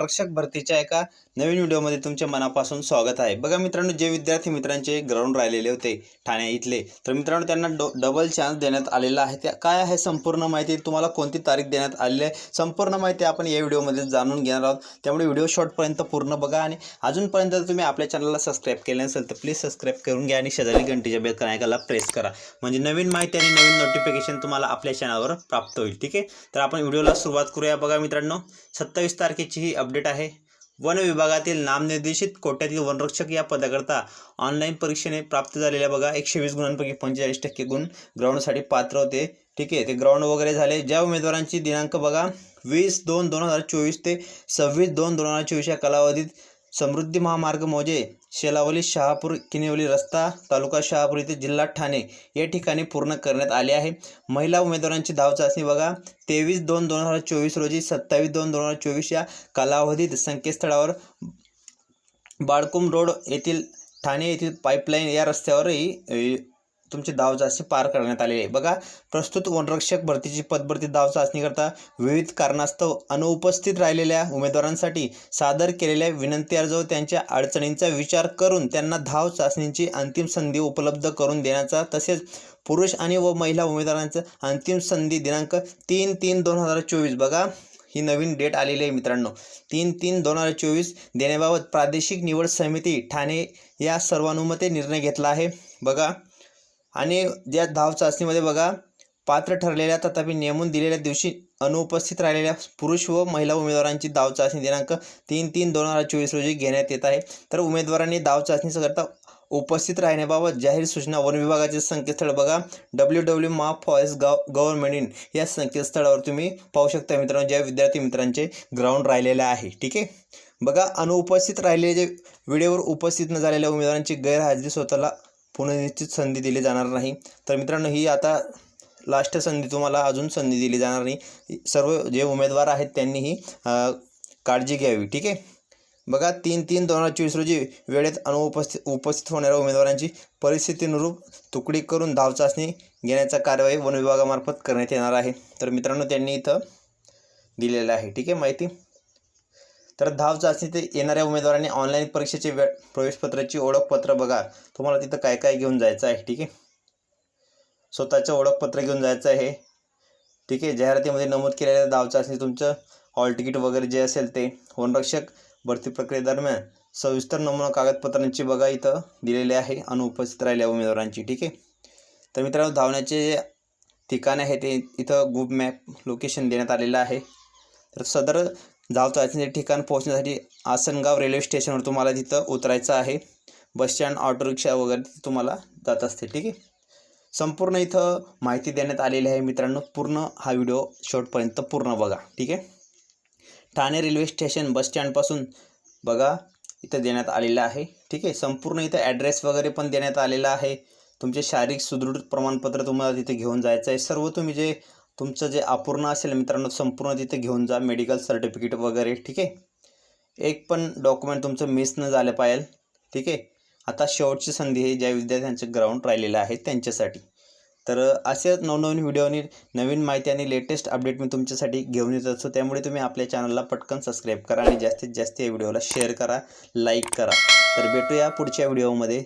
रक्षक भरतीच्या एका नवीन व्हिडिओमध्ये तुमच्या मनापासून स्वागत आहे. बघा मित्रांनो जे विद्यार्थी मित्रांचे ग्राउंड राहिलेले होते ठाणे इथले तर मित्रांनो त्यांना डो डबल चान्स देण्यात आलेला आहे. त्या काय आहे संपूर्ण माहिती? तुम्हाला कोणती तारीख देण्यात आलेली आहे? संपूर्ण माहिती आपण या व्हिडिओमध्ये जाणून घेणार आहोत. त्यामुळे व्हिडिओ शॉर्टपर्यंत पूर्ण बघा आणि अजूनपर्यंत जर तुम्ही आपल्या चॅनलला सबस्क्राईब केले नसेल तर प्लीज सबस्क्राईब करून घ्या आणि शेजारी घंटीच्या बेल करायला प्रेस करा. म्हणजे नवीन माहिती आणि नवीन नोटिफिकेशन तुम्हाला आपल्या चॅनलवर प्राप्त होईल. ठीक आहे? तर आपण व्हिडिओला सुरुवात करूया. बघा मित्रांनो सत्तावीस तारखेची ही अपडेट आहे. वन विभागातील नामनिर्देशित कोट्यातील वनरक्षक या पदाकरता ऑनलाईन परीक्षेने प्राप्त झालेल्या बघा एकशे वीस गुणांपैकी पंचेचाळीस टक्के गुण ग्राउंडसाठी पात्र होते. ठीक आहे ते ग्राउंड वगैरे झाले. ज्या उमेदवारांची दिनांक बघा वीस दोन दोन हजार चोवीस ते सव्वीस दोन दोन हजार चोवीस या कालावधीत समृद्धी महामार्ग मोजे शेलावली शहापूर किनिवली रस्ता तालुका शहापूर इथे जिल्हा ठाणे या ठिकाणी पूर्ण करण्यात आले आहे. महिला उमेदवारांची धाव चाचणी बघा. तेवीस दोन दोन हजार चोवीस रोजी सत्तावीस दोन दोन हजार चोवीस या कालावधीत संकेतस्थळावर बाळकुम रोड येथील ठाणे येथील पाईपलाईन या रस्त्यावरही तुमची दाव चाचणी पार करण्यात आलेली आहे. बघा प्रस्तुत वनरक्षक भरतीची पदभरती दाव चाचणीकरता विविध कारणास्तव अनुपस्थित राहिलेल्या उमेदवारांसाठी सादर केलेल्या विनंती अर्ज त्यांच्या अडचणींचा विचार करून त्यांना धाव चाचणीची अंतिम संधी उपलब्ध करून देण्याचा तसेच पुरुष आणि व महिला उमेदवारांचं अंतिम संधी दिनांक तीन तीन दोन हजार चोवीस. बघा ही नवीन डेट आलेली आहे मित्रांनो. तीन तीन दोन हजार चोवीस देण्याबाबत प्रादेशिक निवड समिती ठाणे या सर्वानुमते निर्णय घेतला आहे. बघा आणि ज्या धाव चाचणीमध्ये बघा पात्र ठरलेल्या तथापि नेमून दिलेल्या दिवशी अनुपस्थित राहिलेल्या पुरुष व महिला उमेदवारांची धाव चाचणी दिनांक तीन तीन दोन हजार चोवीस रोजी घेण्यात येत आहे. तर उमेदवारांनी धाव चाचणीकरता उपस्थित राहण्याबाबत जाहीर सूचना वन विभागाचे संकेतस्थळ बघा डब्ल्यू डब्ल्यू मा फॉरेस्ट गव गव्हर्नमेंट इन या संकेतस्थळावर तुम्ही पाहू शकता मित्रांनो ज्या विद्यार्थी मित्रांचे ग्राउंड राहिलेले आहे ठीक आहे? बघा अनुपस्थित राहिलेले जे वेळेवर उपस्थित न झालेल्या उमेदवारांची गैरहजेरी स्वतःला पुनर्निश्चित संधी दिली जाणार नाही. तर मित्रांनो ही आता लास्ट संधी तुम्हाला अजून संधी दिली जाणार नाही. सर्व जे उमेदवार आहेत त्यांनीही काळजी घ्यावी ठीक आहे? बघा तीन तीन दोन हजार चोवीस रोजी वेळेत अनुपस्थित उपस्थित होणाऱ्या उमेदवारांची परिस्थितीनुरूप तुकडी करून धाव चाचणी घेण्याचा कार्यवाही वन विभागामार्फत करण्यात येणार आहे. तर मित्रांनो त्यांनी इथं दिलेलं आहे ठीक आहे माहिती? तर धाव चाचणीत येणाऱ्या उमेदवारांनी ऑनलाईन परीक्षेचे वेळ प्रवेशपत्राची ओळखपत्र बघा. तुम्हाला तिथं काय काय घेऊन जायचं आहे ठीक आहे? स्वतःचं ओळखपत्र घेऊन जायचं आहे. ठीक आहे? जाहिरातीमध्ये नमूद केलेल्या धाव चाचणी तुमचं. हॉल तिकीट वगैरे जे असेल ते. वनरक्षक भरती प्रक्रियेदरम्यान सविस्तर नमुना कागदपत्रांची बघा इथं दिलेले आहे अनुपस्थित राहिलेल्या उमेदवारांची ठीक आहे? तर मित्रांनो धावण्याचे जे ठिकाण आहे ते इथं गुप मॅप लोकेशन देण्यात आलेलं आहे. तर सदर जाव चाचणीचे ठिकाण पोहोचण्यासाठी आसनगाव रेल्वे स्टेशनवर तुम्हाला तिथं उतरायचं आहे. बसस्टँड ऑटो रिक्षा वगैरे तुम्हाला जात असते ठीक आहे? संपूर्ण इथं माहिती देण्यात आलेली आहे मित्रांनो. पूर्ण हा व्हिडिओ शेवटपर्यंत पूर्ण बघा. ठीक आहे? ठाणे रेल्वे स्टेशन बसस्टँडपासून बघा इथं देण्यात आलेलं आहे. ठीक आहे? संपूर्ण इथं ॲड्रेस वगैरे पण देण्यात आलेला आहे. तुमचे शारीरिक सुदृढ प्रमाणपत्र तुम्हाला तिथे घेऊन जायचं आहे. सर्व तुम्ही जे तुमचं जे अपूर्ण असेल मित्रांनो संपूर्ण तिथे घेऊन जा मेडिकल सर्टिफिकेट वगैरे ठीक आहे? एक पण डॉक्युमेंट तुमचं मिस न झालं पाहिजे ठीक आहे? आता शेवटची संधी आहे ज्या विद्यार्थ्यांचं ग्राउंड राहिलेलं आहे त्यांच्यासाठी. तर असे नवनवीन व्हिडिओनी नवीन माहिती आणि लेटेस्ट अपडेट मी तुमच्यासाठी घेऊन येत असतो. त्यामुळे तुम्ही आपल्या चॅनलला पटकन सबस्क्राईब करा आणि जास्तीत जास्त या व्हिडिओला शेअर करा लाईक करा. तर भेटूया पुढच्या व्हिडिओमध्ये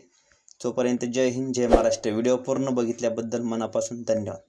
तोपर्यंत जय हिंद जय महाराष्ट्र. व्हिडिओ पूर्ण बघितल्याबद्दल मनापासून धन्यवाद.